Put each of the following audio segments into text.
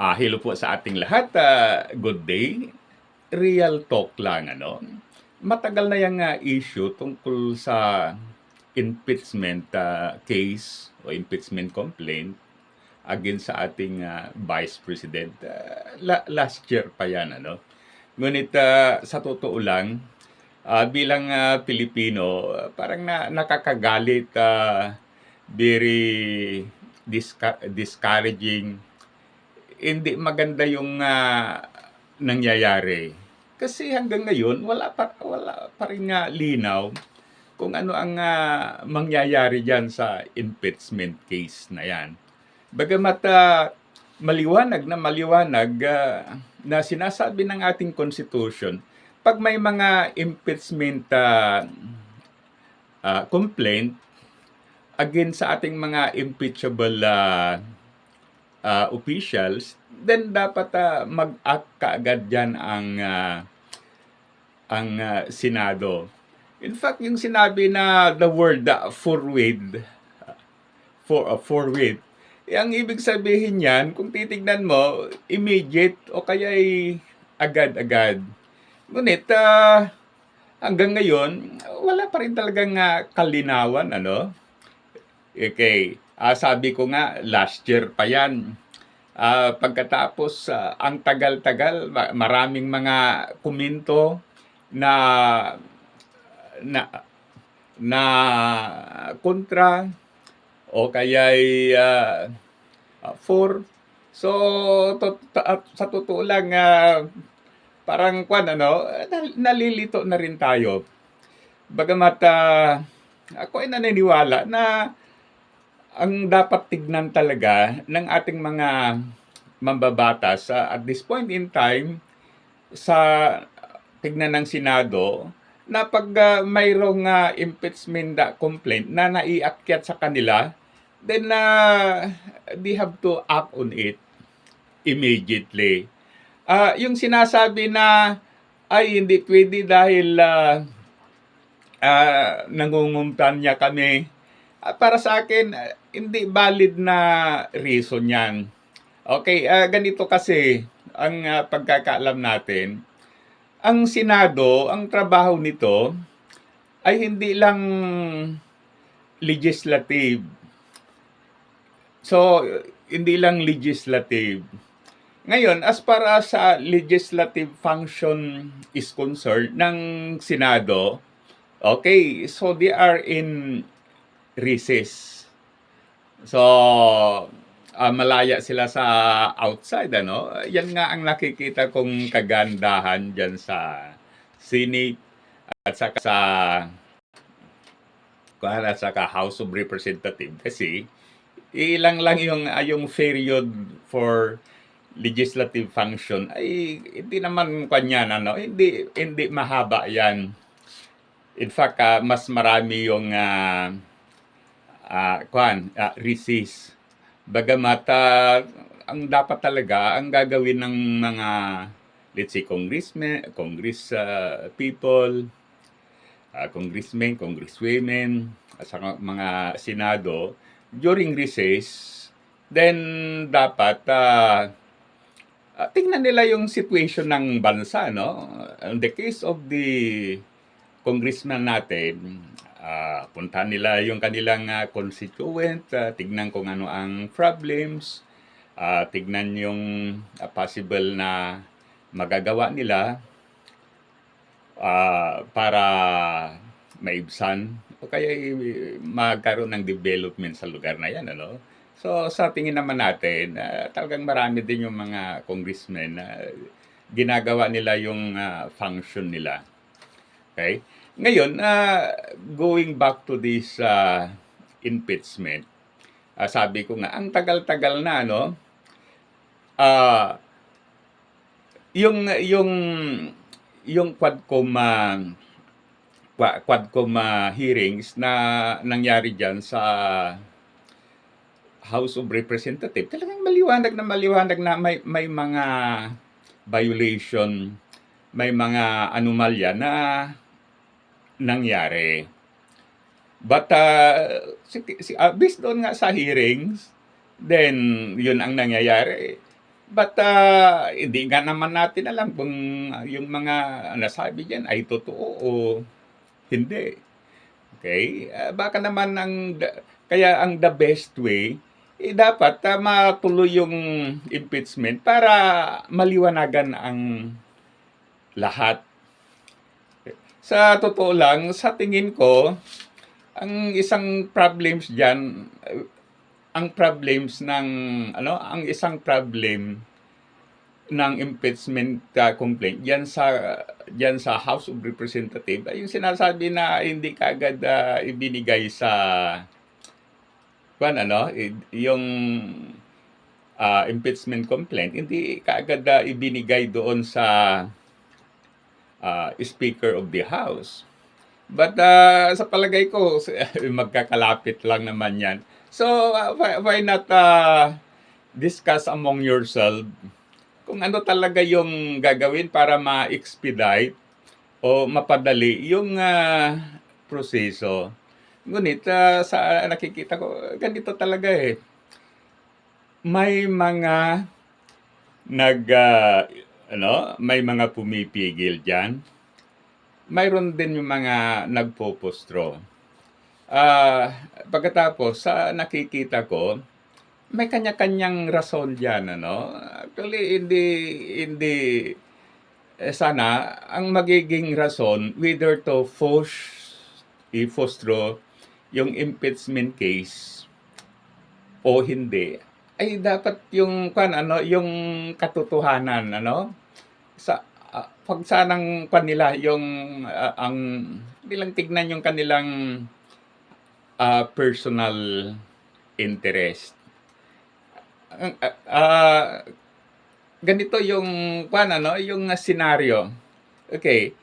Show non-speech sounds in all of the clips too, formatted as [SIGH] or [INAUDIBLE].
Ah, hello po sa ating lahat. Ah, good day. Real talk lang ano. Matagal na yung ah, issue tungkol sa impeachment ah, case o impeachment complaint against sa ating ah, Vice President. Ah, la- last year pa yan ano. Ngunit ah, sa totoo lang, ah, bilang ah, Pilipino, parang na, nakakagalit, ah, very disca- discouraging hindi maganda yung ah, nangyayari. Kasi hanggang ngayon, wala pa, wala pa rin nga linaw kung ano ang ah, mangyayari dyan sa impeachment case na yan. Bagamat ah, maliwanag na maliwanag ah, na sinasabi ng ating constitution, pag may mga impeachment ah, ah, complaint against sa ating mga impeachable ah, uh, officials, then dapat uh, mag-act kaagad dyan ang, uh, ang uh, Senado. In fact, yung sinabi na the word uh, forward, for, uh, forward, eh, ang ibig sabihin yan, kung titignan mo, immediate o kaya ay agad-agad. Ngunit, uh, hanggang ngayon, wala pa rin talagang uh, kalinawan, ano? Okay. Ah, sabi ko nga, last year pa yan. Ah, pagkatapos, ah, ang tagal-tagal, ma- maraming mga komento na na na kontra o kaya uh, for so to, to- sa totoo lang ah, parang kwan ano nal- nalilito na rin tayo bagamat ah, ako ay naniniwala na ang dapat tignan talaga ng ating mga mambabatas sa at this point in time sa tignan ng Senado na pag ah, mayroong ah, impeachment ah, complaint na naiakyat sa kanila then uh, they have to act on it immediately. Ah, yung sinasabi na ay hindi pwede dahil ah, ah, nangungumpanya kami Ah, para sa akin, ah, hindi valid na reason yan. Okay, ah, ganito kasi ang ah, pagkakaalam natin. Ang Senado, ang trabaho nito ay hindi lang legislative. So, hindi lang legislative. Ngayon, as para sa legislative function is concerned ng Senado, okay, so they are in recess. So, ah, malaya sila sa outside, ano? Yan nga ang nakikita kong kagandahan dyan sa Senate at saka sa kuhan at saka House of Representatives. Kasi ilang lang yung ah, yung period for legislative function ay hindi naman kanyan ano? Hindi hindi mahaba yan. In fact ah, mas marami yung ah, ah kwan, ah, recess. Bagamat ah, ang dapat talaga, ang gagawin ng mga, let's say, congressmen, congress ah, people, ah, congressmen, congresswomen, saka mga senado, during recess, then dapat ah, tingnan nila yung situation ng bansa, no? In the case of the congressman natin, ah puntahan nila yung kanilang ah, constituent, ah, tignan kung ano ang problems, ah, tignan yung ah, possible na magagawa nila ah, para maibsan o kaya magkaroon ng development sa lugar na yan. Ano? So sa tingin naman natin, ah, talagang marami din yung mga congressmen na ginagawa nila yung ah, function nila. Okay? Ngayon, ah, going back to this ah, impeachment, ah, sabi ko nga, ang tagal-tagal na, no? Ah, yung, yung, yung Quadcom, Qua- Quadcom ah, hearings na nangyari dyan sa House of Representatives, talagang maliwanag na maliwanag na may, may mga violation, may mga anomalya na nangyari. But uh, si, si, uh, based doon nga sa hearings, then yun ang nangyayari. But ah, hindi nga naman natin alam kung ah, yung mga nasabi diyan ay totoo o hindi. Okay? Ah, baka naman ang kaya ang the best way eh, dapat ah, matuloy yung impeachment para maliwanagan ang lahat. Sa totoo lang, sa tingin ko, ang isang problems diyan ang problems ng ano, ang isang problem ng impeachment uh, complaint diyan sa diyan sa House of Representatives ay yung sinasabi na hindi kaagad uh, ibinigay sa kuan ano, yung uh, impeachment complaint. Hindi kaagad uh, ibinigay doon sa uh, Speaker of the House. But uh, sa palagay ko, [LAUGHS] magkakalapit lang naman yan. So, uh, why, not uh, discuss among yourself kung ano talaga yung gagawin para ma-expedite o mapadali yung uh, proseso. Ngunit uh, sa nakikita ko, ganito talaga eh. May mga nag uh, ano, may mga pumipigil diyan. Mayroon din yung mga nagpopostro. Ah, pagkatapos sa nakikita ko, may kanya-kanyang rason diyan ano. Actually hindi hindi eh, sana ang magiging rason whether to force i-fostro yung impeachment case o hindi ay dapat yung kan ano yung katotohanan ano sa ah, pag sanang kanila yung ah, ang nilang tignan yung kanilang ah, personal interest. Ah, ah, ganito yung kan ano yung ah, senaryo. Okay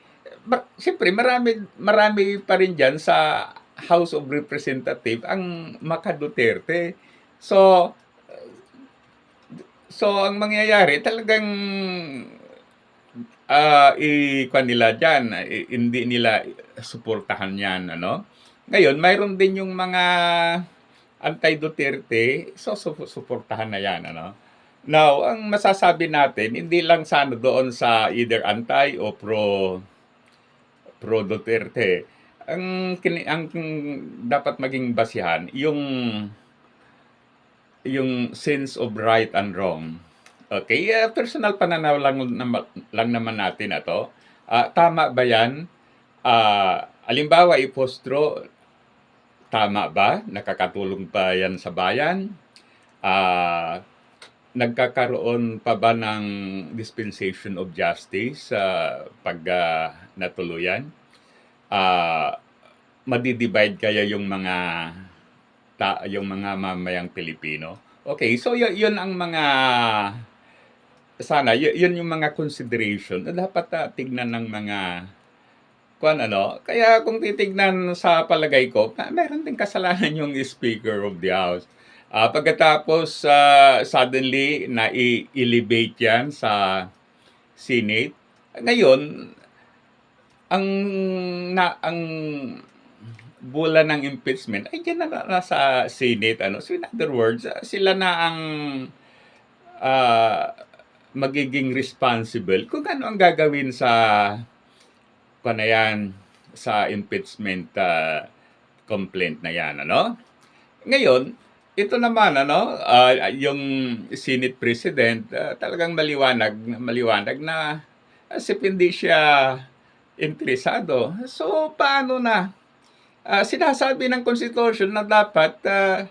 ba, siyempre marami marami pa rin diyan sa House of Representative ang Maka Duterte so So, ang mangyayari talagang ah i nila diyan, i- hindi nila suportahan 'yan, ano? Ngayon, mayroon din yung mga anti-Duterte, so su- suportahan na 'yan, ano? Now, ang masasabi natin, hindi lang sana doon sa either anti o pro pro Duterte. Ang ang dapat maging basihan yung yung sense of right and wrong. Okay, ah, personal pananaw lang, lang naman natin ito. Ah, tama ba yan? Ah, alimbawa, ipostro, tama ba? Nakakatulong pa yan sa bayan? Ah, nagkakaroon pa ba ng dispensation of justice sa pag ah, natuluyan? Ah, madidivide kaya yung mga ta yung mga mamayang Pilipino. Okay, so yu- yun ang mga sana yu- yun yung mga consideration na dapat ah, tignan ng mga kuan ano. Kaya kung titignan sa palagay ko, meron din kasalanan yung Speaker of the House. Ah, pagkatapos ah, suddenly na elevate yan sa Senate. Ngayon, ang na ang bola ng impeachment ay diyan na nasa Senate ano. So in other words, sila na ang ah, magiging responsible kung ano ang gagawin sa panayan sa impeachment ah, complaint na yan ano. Ngayon, ito naman ano, ah, yung Senate President ah, talagang maliwanag maliwanag na as if hindi siya interesado. So paano na Ah, sinasabi ng Constitution na dapat ah,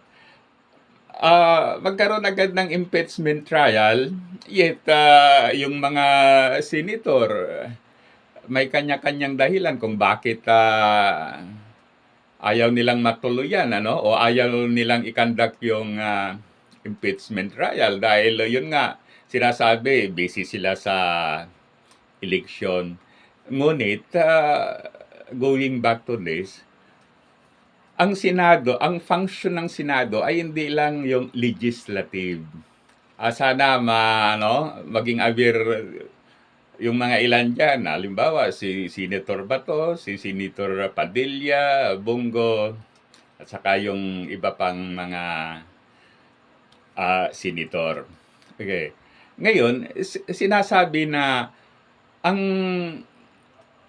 ah, magkaroon agad ng impeachment trial, yet ah, yung mga senator may kanya-kanyang dahilan kung bakit ah, ayaw nilang matuluyan ano? O ayaw nilang ikandak yung ah, impeachment trial. Dahil yun nga sinasabi busy sila sa election. Ngunit ah, going back to this, ang Senado, ang function ng Senado ay hindi lang yung legislative. Ah, sana ma, ano, maging aware yung mga ilan dyan. Halimbawa, si Senator Bato, si Senator Padilla, Bongo, at saka yung iba pang mga ah, senator. Okay. Ngayon, si sinasabi na ang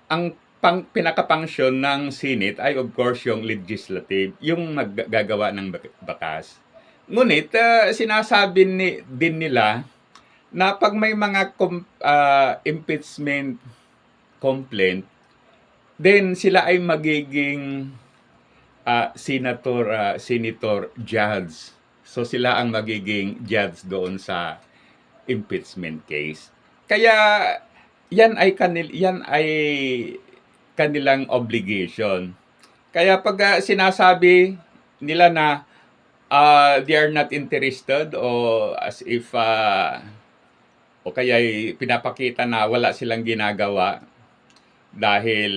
ang pang pinaka-function ng Senate ay of course yung legislative, yung maggagawa ng batas. Ngunit, ah, sinasabi ni din nila na 'pag may mga com ah, impeachment complaint, then sila ay magiging, ah, senator, ah, senator judge. So, sila ang magiging judge doon sa impeachment case. Kaya yan ay kanil yan ay kanilang obligation. Kaya 'pag, ah, sinasabi nila na, ah, they are not interested o as if, ah, o kaya'y pinapakita na wala silang ginagawa dahil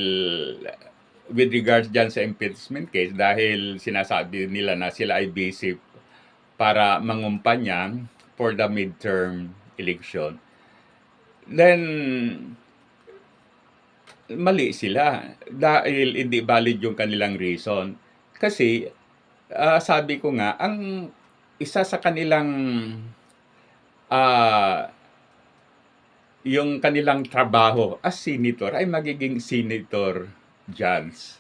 with regards diyan sa impeachment case dahil sinasabi nila na sila ay busy para mangumpanya for the midterm election. Then mali sila dahil hindi valid yung kanilang reason. Kasi, ah, sabi ko nga ang isa sa kanilang, ah, yung kanilang trabaho as senator ay magiging senator judge.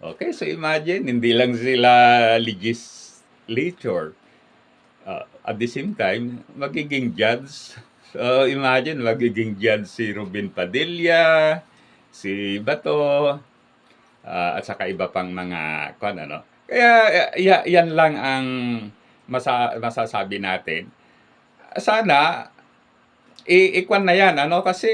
Okey, so imagine hindi lang sila legislature, ah, at the same time magiging judge. So, imagine magiging judge si Ruben Padilla, si Bato, ah, at saka iba pang mga kuwan ano. Kaya ya yan lang ang masa masasabi natin. Sana i ikuwan na yan ano kasi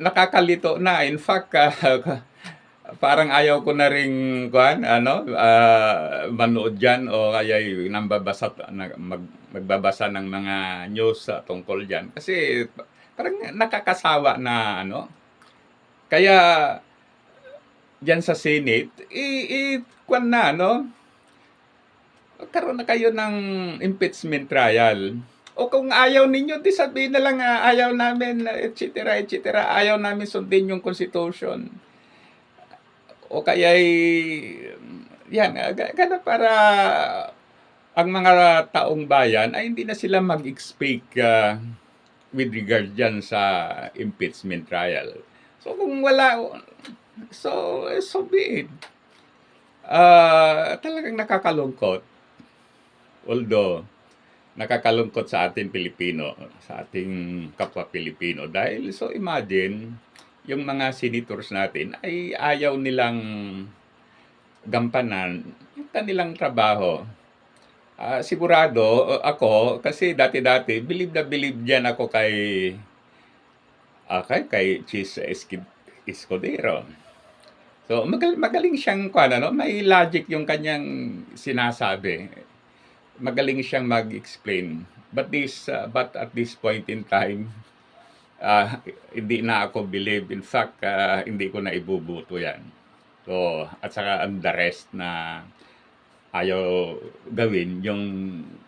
nakakalito na. In fact, ah, [LAUGHS] parang ayaw ko na ring kuwan ano, ah, manood diyan o kaya'y nambabasa na mag magbabasa ng mga news ah, tungkol diyan. Kasi parang nakakasawa na ano. Kaya diyan sa Senate i ikuwan na ano. Magkaroon na kayo ng impeachment trial. O kung ayaw ninyo, 'di sabihin na lang, ah, ayaw namin et cetera, et cetera. Ayaw namin sundin yung constitution. O kaya'y yan, ah, ga gano'n para ang mga taong bayan ay hindi na sila mag-expect, ah, with regard diyan sa impeachment trial. So, kung wala so so be it. Ah, talagang nakakalungkot. Although, nakakalungkot sa ating Pilipino, sa ating kapwa Pilipino dahil so imagine yung mga senators natin ay ayaw nilang gampanan yung kanilang trabaho. Ah, sigurado ako kasi dati-dati bilib na bilib diyan ako kay ah, kay Esqui Escudero. So, magal magaling siyang kuwan ano, may logic yung kanyang sinasabi. Magaling siyang mag-explain. But this, ah, but at this point in time, ah, hindi na ako believe. In fact, ah, hindi ko na ibubuto yan. So, at saka ang the rest na ayaw gawin yung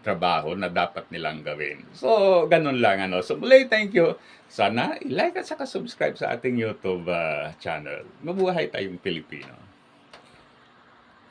trabaho na dapat nilang gawin. So, gano'n lang ano. So, muli thank you. Sana i-like at saka subscribe sa ating YouTube, ah, channel. Mabuhay tayong Pilipino.